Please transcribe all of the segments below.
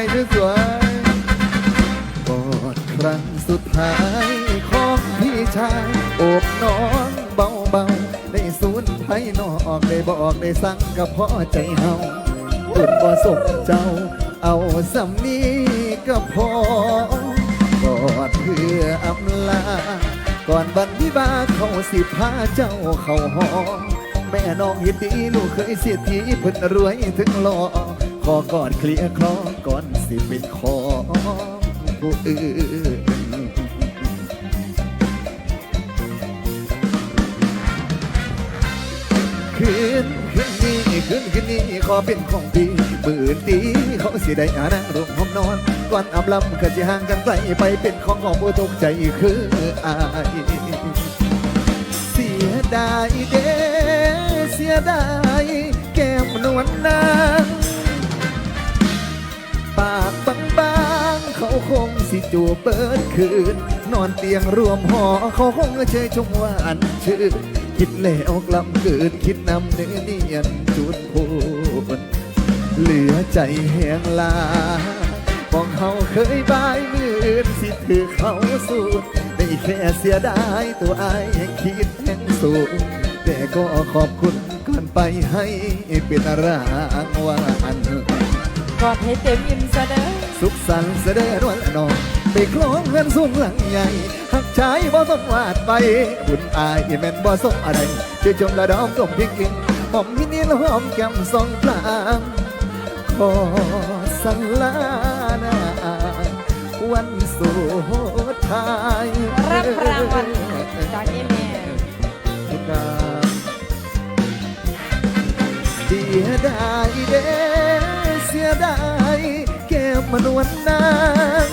ายสวยๆกอดครั้งสุดท้ายของพี่ชายอบน้องเบาๆได้สูญไพ่นอกได้บอกได้สั่งกับพ่อใจเฮาตุดบ่สมเจ้า เอาสำนีก็พอกอดเพื่ออำลา ก่อนบันวิบาเขาสิพาเจ้าเข้าห้องแม่น้องเห็นดีลูกเคยเสียทีเพิ่นรวยถึงหล่อขอกอดเคลียร์คลอก่อน สิเป็นของผู้อื่นคืนคืนนี้คืนคืนนี้ขอเป็นของพี่มือตีเขาสิได้อานั่งร่วมห้องนอนก่อนอำลำก็จะห่างกันไกลไปเป็นของของผู้ตกใจคืออายเสียดายเด้เสียดายแก้มนวลนาง ปากบางๆเขาคงสิจูบเปิดคืน นอนเตียงรวมหอเขาคงเชยชมหวานชื่นคิดแล้วกลับเกิดคิดนำเนื้อเนียนจุดพูนเหลือใจแหงลามองเขาเคยบายมื่นสิถือเขาสูดได้แค่เสียดายตัวอายยังคิดแห่งสูงแต่ก็ขอบคุณก่อนไปให้เป็นรางวัล กอดให้เต็มอิ่มซะเด้อสุขสันต์เสด็จวันนองไปคล้องเงินสูงหลังใหญ่หักชายบ่ต้องวาดไปบุญอายแม่นบ่สมอะไรเชื่อชมละดอมต้มพริกกินหอมพินิลหอมแก้มสองพลางขอสังลานาวันสุดท้ายรับรางวัลจากอีเมลเสียดายเด้ เสียดายแก้มมันวนนาง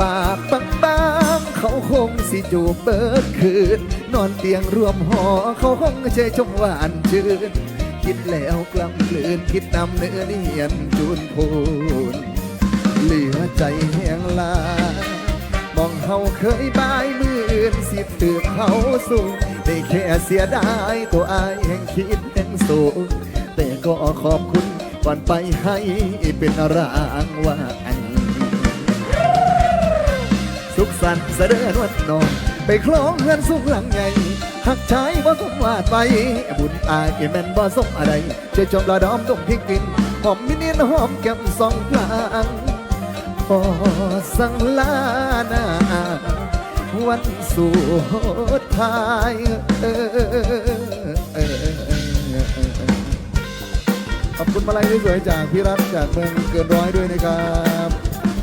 ปากบางๆเขาคงสิจูบเบิดคืน นอนเตียงรวมหอเขาคงเชยชมหวานชื่น คิดแล้วกล้ำกลืนคิดนำเนื้อเนียนจูนพูน เหลือใจแห้งลามองเฮาเคยบายมืออื่นสิถือเขาสูงได้แค่เสียดายตัวอายแห่งคิดแห่งสูงแต่ก็ขอบคุณ ก่อนไปให้เป็นรางวัลสุขสันต์เสด็จวันนองไปคล้องเงินสุขหลังใหญ่หักชายบ่ต้องวาดไป บุญอายแมนบ่สมอะไรเชื่อชมละดอมต้องพริกกิน หอมมินินหอมแก้มสองพลางพอสังลานาวันสุดท้ายเออ ขอบคุณมาลัยสวยๆจากพี่รัฐจากเมืองเกินร้อยด้วยนะครับ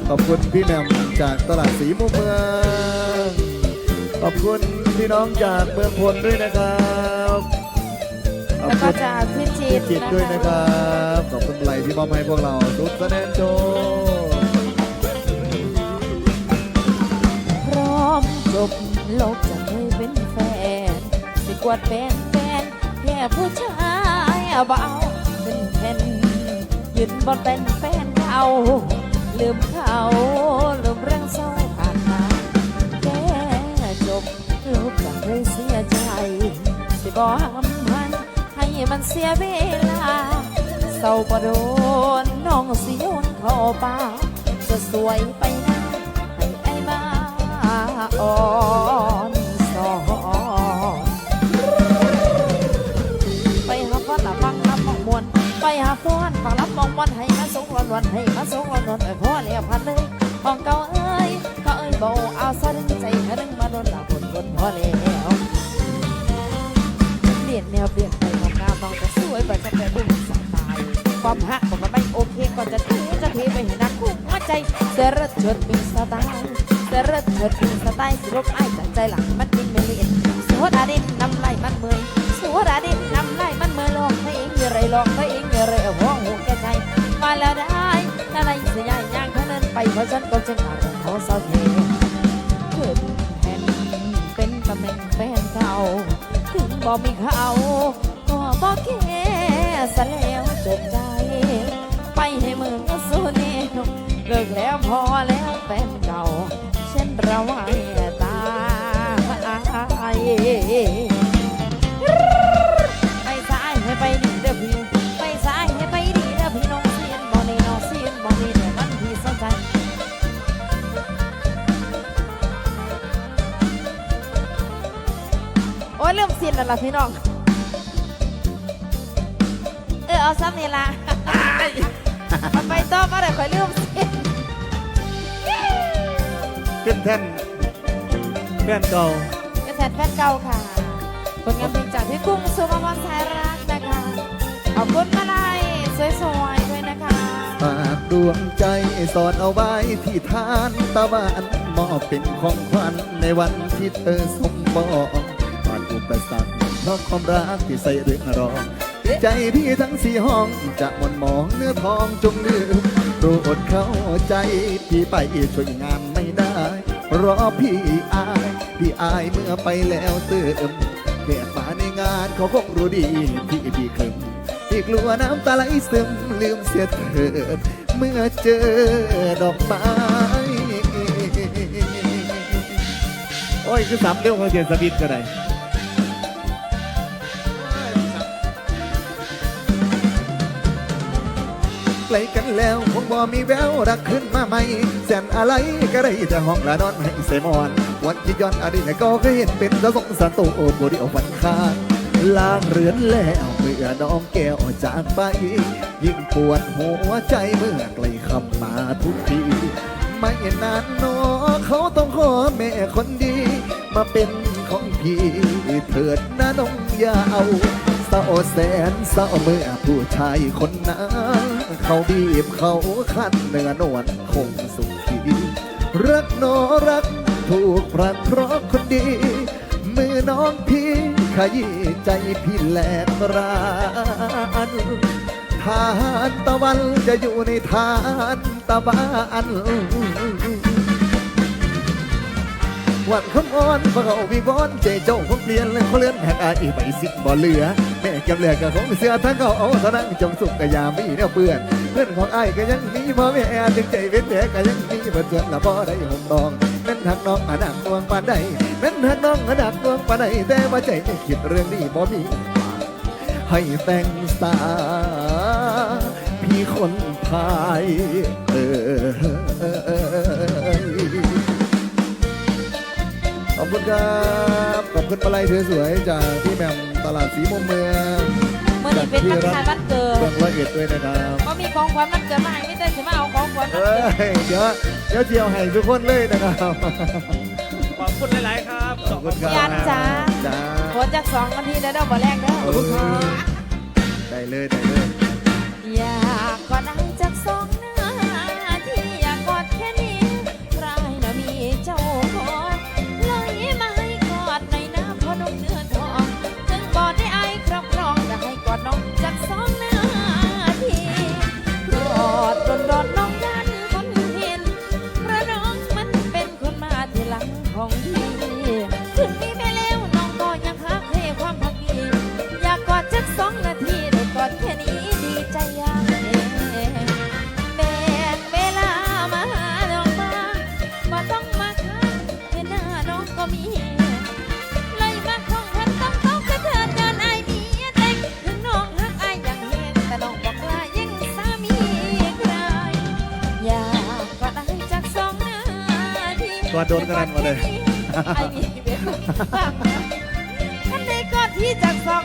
ขอบคุณพี่แหม่มจากตลาดสีมุมเมือง ขอบคุณพี่น้องจากเมืองพลด้วยนะครับขอบแล้วก็คุณจากพี่จิตจิตด้วยนะครับ ขอบคุณไหลที่มอบให้พวกเราทุกแสดงโชว์พร้อมจบโลกจะเคยเป็นแฟนสิกวาดเป็นแฟนแค่ผู้ชายเบาเป็นแผ่น ยืนบนเป็นแฟนเขาลืมเขาลืมเรื่องเศร้าผ่านมาแค่จบโลกจะเคยเสียใจสิบอกมันให้มันเสียเวลาเศร้าบ่โดนน้องสิโยนเข้าป่าจะสวยไปนะให้ไอ้มาอ่อ วนให้มาสงวันนเอ้ยพอเลี้ยพันเลยของเก่าเอ้ยก็เอ้ยเบาเอาสะดึงใจให้ดึงมาโดนละคนคนพอแล้วเปลี่ยนแนวเปลี่ยนไปความงามน้องจะสวยไปจะเป็นบุญสไตล์ความหักของมันไม่โอเคก็จะเทจะเทไปเห็นนักคู่หัวใจเสรเฉิดมีสไตล์เสรเฉิดมีสไตล์สิรบไอ้ายจากใจหลังมันกินไม่เลียนสวดาดินนำไหลมันเมยสวดาดินนำไหลมันเมยลองให้เองอย่าไรลองให้เองอย่าไรเอาหัวหูแก่ใจมาแล้วได้ อะไรเสียใหญ่ย่างเท่านั้นไปเพราะฉันก็จะขาดเขาเศร้าเทเกิดแผ่นเป็นตำแหน่งแฟนเก่าถึงบอกมีเขา ก็บอกแค่สแล้วจบใจ ไปให้เมืองสุนีเลิกแล้วพอแล้วแฟนเก่าเช่นระวัง นั่นล่ะพี่น้อง เออเอาซ้ำนี่ละมันไปต่อมาได้ค่อยลืมสิขึ้นแท่นแฟนเก่ากระแทนแฟนเก่าค่ะผลงานเพลงจากพี่กุ้งสุภาพรสายรักนะคะ ขอบคุณมาลัยสวยๆด้วยนะคะ ฝากดวงใจสอนเอาไว้ที่ทานตะวันมอบเป็นของขวัญในวันที่เธอสมบอกผ่านอุปสรรคเพ ราะความรักที่ใส่เรื่องรอง ใจพี่ทั้งสี่ห้องจะหมนมองเนื้อทองจงลืมโปรดเข้าใจ พี่ไปช่วยงานไม่ได้ รอพี่อาย พี่อายเมื่อไปแล้วเติมแขกมาในงานเขาคงรู้ดี พี่พี่คลิมพี่กลัวน้ำตาไหลซึมลืมเสียเถิดเมื่อเจอดอกไม้โอ้ยคือสามเรื่องของเจนสวิตก็ได้ ไกลกันแล้วคงบ่มีแววรักขึ้นมาใหม่แสนอะไรก็ได้แต่ห้องละนอนให้เสมอน วันที่ย้อนอดีตก็เคยเห็นเป็นระสงสารโตโอบุรีเอาฝันคางลางเรือนแล้วเมื่อน้องแก้วจากไป ยิ่งปวดหัวใจเมื่อไกลคำมาทุกทีไม่นานนอเขาต้องขอแม่คนดี มาเป็นของพี่เถิดนะน้องอย่าเอา เศร้าแสนเศร้าเมื่อผู้ชายคนนั้นเขาบีบเขาคันเนื้อนวลคงสุขีรักนอรักถูกพรักเพราะคนดี มือน้องพี่ขยี้ใจพี่แหลกรานทานตะวันจะอยู่ในทานตะวัน วันคำอ่อนพวกเขาวิงวอนใจเจ้าคงเปลี่ยนเลยเขาเลื่อนแหกอายไปสิบ่เหลือ แม่เก็บเหลือก็คงเสือทั้งเขาเอาเท่านั้นจงสุขกะยามีแนวเปื่อนเพื่อนของอ้ายก็ยังมีพ่อแม่จึงใจเป็นแผลก็ยังมีเพื่เพื่อนละพ่อได้หงดองแม่นหักน้องอนักดวงปานใดแม่นหักน้องอนักดวงปานใดแต่ว่าใจยังคิดเรื่องนี้บ่มีให้แต่งสาพี่คนพายเออ อบคุณครับ ขอบคุณปลาไหลสวยๆจากพี่แหม่มตลาดสีมุมเมืองเมื่อนี้เป็นวันคล้ายวันเกิเมืดองร้อยเอ็ดด้วยนะครับก็มีของขวัญวันเกิดมาให้ไม่ได้สิมาเอาของขวัญวันเอ้เกิดยเดี๋ยวเดี๋ยวเที่ยวให้ทุกคนเลยนะครับ ขอบคุณหลายๆครับขอบคุณครับยันจ้าจ้าผลจากสองนาทีแล้วเด้อบ่แรกเด้อขอบคุณครับได้เลยได้เลยอยากกอดได้จากสองหน้า โดนกระนั้นมาเลย ไอมีเวลาอันในก่อนที่จากสอง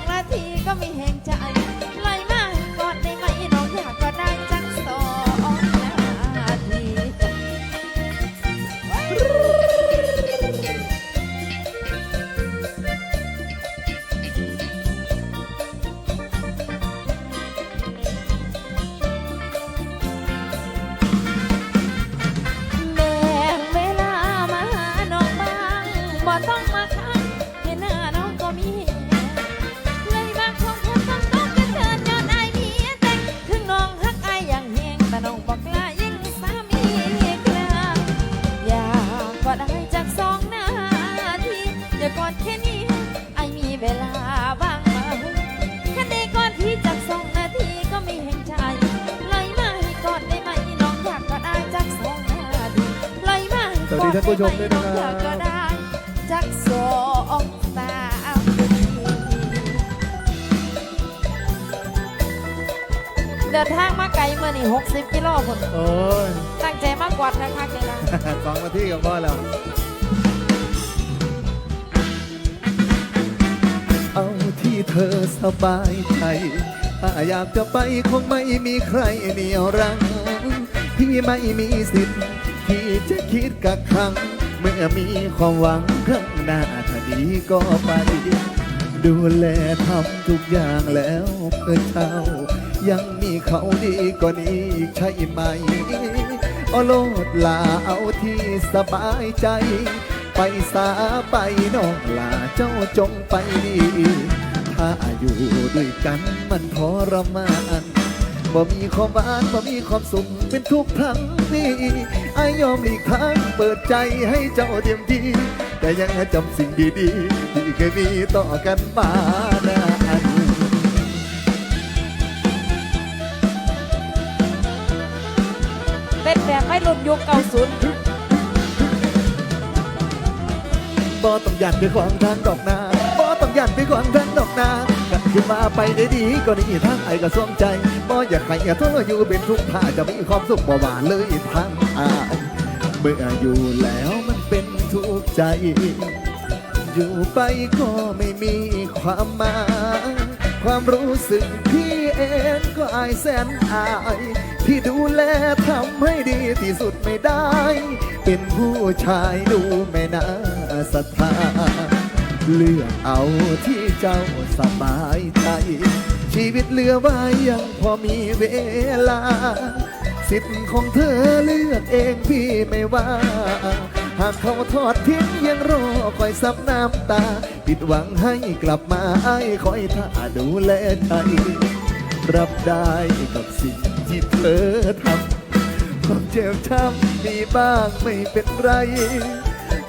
ชมด้วยนะครับอยากก็ได้จักสองสามเดินทางมาไกลเมื่อนี่60 กิโลคนโอ้ยตั้งใจมากกว่านะคะเจละสองนาทีกับพ่อแล้วเอาที่เธอสบายใจถ้าอยากจะไปคงไม่มีใครเหนียวรั้งพี่ไม่มีสิทธิ์ ที่จะคิดกักขังเมื่อมีความหวังข้างหน้าถ้าดีก็ไป ดูแลทำทุกอย่างแล้วเพื่อเจ้า ยังมีเขาดีกว่านี้อีกใช่ไหมโอโลดลาเอาที่สบายใจ ไปสาไปน้องลาเจ้าจงไปดี ถ้าอยู่ด้วยกันมันทรมาน บ่มีความหวานบ่มีความสุขเป็นทุกครั้งนี้อายยอมหลีกทางเปิดใจให้เจ้าเต็มที่แต่ยังจำสิ่งดีๆที่เคยมีต่อกันมานานเต้นแบบไม่รุ่นยุคเก่าศูนย์บ่ต้องยันไปขวางทางดอกนาบ่ต้อง ยันไปขวางทางดอกนากันขึ้นมาไปได้ดีก็นี่ทางไอ้ก็สวงใจบ่อยากให้อย่าทนอยู่เป็นทุกข์ถ้าจะมีความสุขบ่หวานเลยทางอายเมื่ออยู่แล้วมันเป็นทุกข์ใจ อยู่ไปก็ไม่มีความหมายความรู้สึกพี่เองก็อายแสนอายที่ดูแลทำให้ดีที่สุดไม่ได้ เป็นผู้ชายดูไม่น่าศรัทธา เลือกเอาที่เจ้าสบายใจ ชีวิตเหลือไว้ยังพอมีเวลา สิทธิ์ของเธอเลือกเองพี่ไม่ว่า หากเขาทอดทิ้งยังรอคอยซับน้ำตา ผิดหวังให้กลับมาไอ้คอยท่าดูแลใจรับได้กับสิ่งที่เธอทำความเจ็บช้ำมีบ้างไม่เป็นไร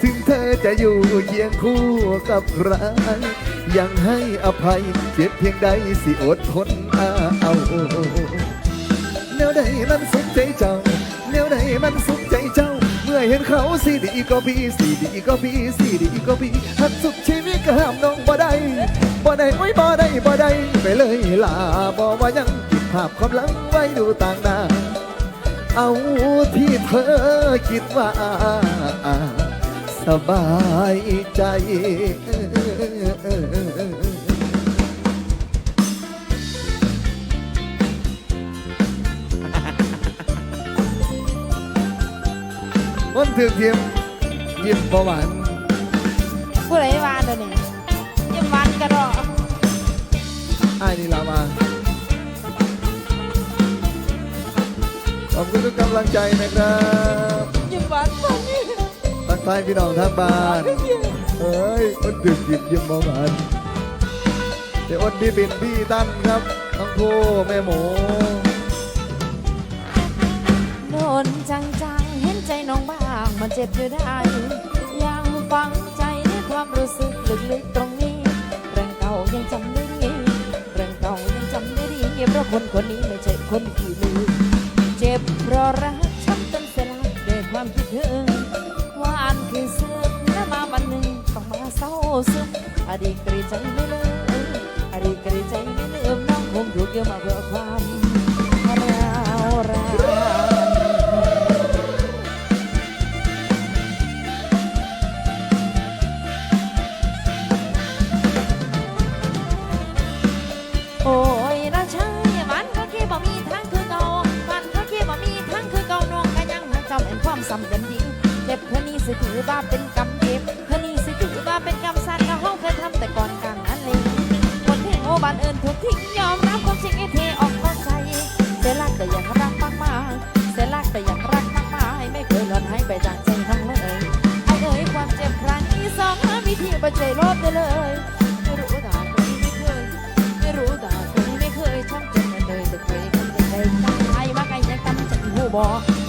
ถึงเธอจะอยู่เคียงคู่กับใครยังให้อภัยเจ็บเพียงใดสิอดทนเอาแนวใดมันสุขใจเจ้าแนวใดมันสุขใจเจ้า เมื่อเห็นเขาสีดีก็พี่สีดีก็พี่สีดีก็พี่หักสุดชีวิตก็ห้ามน้องบ่ได้บ่ได้โอ้ยบ่ได้บ่ได้ไปเลยล่ะบ่ว่ายังกินภาพความหลังไว้ดูต่างหน้าเอาที่เธอคิดว่า สบายใจวันถือเทียมยิ้มประหวานผู้ใดวานเดี๋ยวนี้ยังวานกระดอกไอ้ายนี่ลามาขอบคุณทุกกำลังใจนะครับยังวาน ฟังนี่ทักทายพี่น้องทางบ้านเฮ้ยวันถือยิ้มยิ้มประหวานเดี๋ยวอ้นพี่บินพี่ตั้นครับน้องโพแม่หมูโดนจังจังเห็นใจน้องบ้างมันเจ็บอยู่ได้ ยังฝังใจในความรู้สึกลึกๆตรงนี้เรื่องเก่ายังจำได้ดีเรื่องเก่ายังจำได้ดีเพราะคนคนนี้ไม่ใช่คนที่ลืมเจ็บเพราะรักช้ำจนเสยหลายด้วยความคิดถึง มอดีตกริใจไม่ลืมอดีตกริใจไม่ลืมน้องคงถูกเยอะมาเพื่อความ บ้านเอิญถูกทิ้งยอมรับความจริงไอ้เทออกเข้าใจ เสียรักแต่ยังรักมากมากๆเสียรักแต่ยังรักมากมายไม่เคยหลอนหายไปจากใจทั้งเลยไอ้เอ๋ยความเจ็บครั้งที่สองหาวิธีประใจลบได้เลยไม่รู้ด่าคนนี้ไม่เคย ไม่รู้ด่าคนนี้ไม่เคยช้ำจนเลยแต่เคยทำใจได้ใครมาไกลยังทำใจหูบอก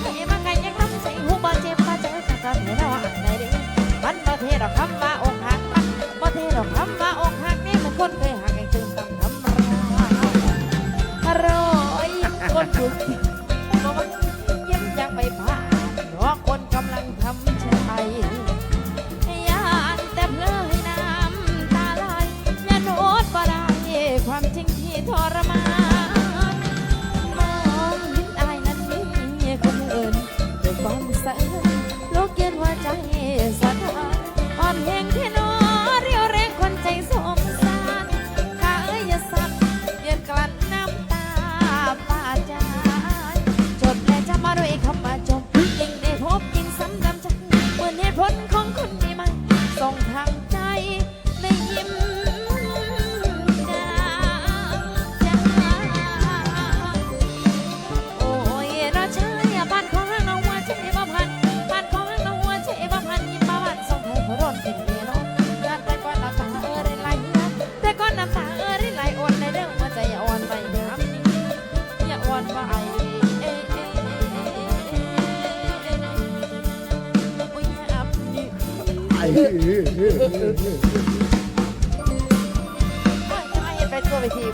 ค โอ้ยจะมาเห็นเป็นตัวไปที